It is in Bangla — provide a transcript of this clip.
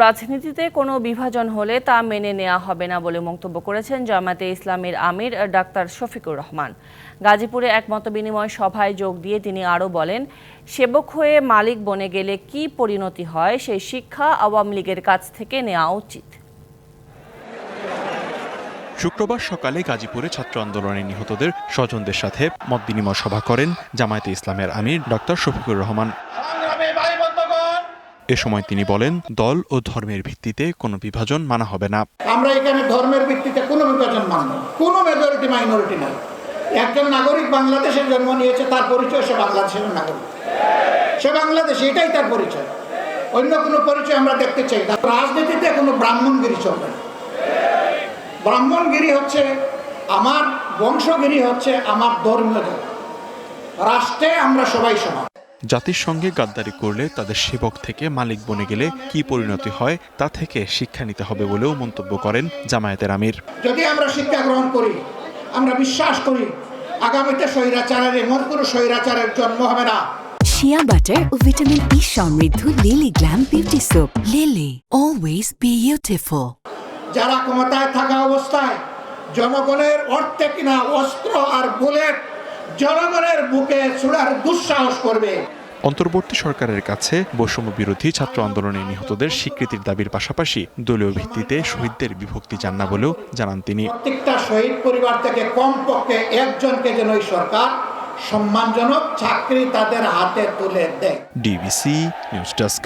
রাজনীতিতে কোনো বিভাজন হলে তা মেনে নেওয়া হবে না বলে মন্তব্য করেছেন জামায়াতে ইসলামের আমির ডাক্তার শফিকুর রহমান। গাজীপুরে এক মতবিনিময় সভায় যোগ দিয়ে তিনি আরও বলেন, সেবক হয়ে মালিক বনে গেলে কি পরিণতি হয় সেই শিক্ষা আওয়ামী লীগের কাছ থেকে নেওয়া উচিত। শুক্রবার সকালে গাজীপুরে ছাত্র আন্দোলনে নিহতদের স্বজনদের সাথে মত বিনিময় সভা করেন জামায়াতে ইসলামের আমির ডক্টর শফিকুর রহমান। এ সময় তিনি বলেন, দল ও ধর্মের ভিত্তিতে কোনো বিভাজন মানা হবে না। আমরা এখানে ধর্মের ভিত্তিতে কোনো বিভাজন মানব কোনো মেজরিটি মাইনরিটি নাই। একজন নাগরিক বাংলাদেশে জন্ম নিয়েছে, তার পরিচয় সে বাংলাদেশের নাগরিক। সে বাংলাদেশ, এটাই তার পরিচয়। অন্য কোনো পরিচয় আমরা দেখতে চাই না। রাজনীতিতে কোনো ব্রাহ্মণগিরি চলবে ব্রাহ্মণগিরি হচ্ছে আমার বংশগিরি হচ্ছে আমার ধর্মীয় রাষ্ট্রে আমরা সবাই সমান। জাতির সঙ্গে গাদ্দারি করলে তাদের সেবক থেকে মালিক বনে গেলে কি পরিণতি হয় তা থেকে শিক্ষা নিতে হবে বলেও মন্তব্য করেন জামায়াতের আমির। যদি আমরা শিক্ষা গ্রহণ করি আমরা বিশ্বাস করি আগামীতে স্বৈরাচারের এমন কোনো স্বৈরাচারের জন্ম হবে না। শিয়া বাটার ও ভিটামিন ই সমৃদ্ধ Lily glam beauty soap Lily always beautiful যারা ক্ষমতায় থাকা অবস্থায় জনগণের অর্থে কিনা অস্ত্র আর বুলেট জনগণের বুকে ছোড়ার দুঃসাহস করবে। অন্তর্বর্তী সরকারের কাছে বৈষম্য বিরোধী ছাত্র আন্দোলনে নিহতদের স্বীকৃতির দাবির পাশাপাশি দলীয় ভিত্তিতে শহীদদের বিভক্তি চান না বলেও জানান তিনি। প্রত্যেকটা শহীদ পরিবার থেকে কমপক্ষে একজনকে যেন এই সরকার সম্মানজনক চাকরি তাদের হাতে তুলে দেয়। DBC news desk.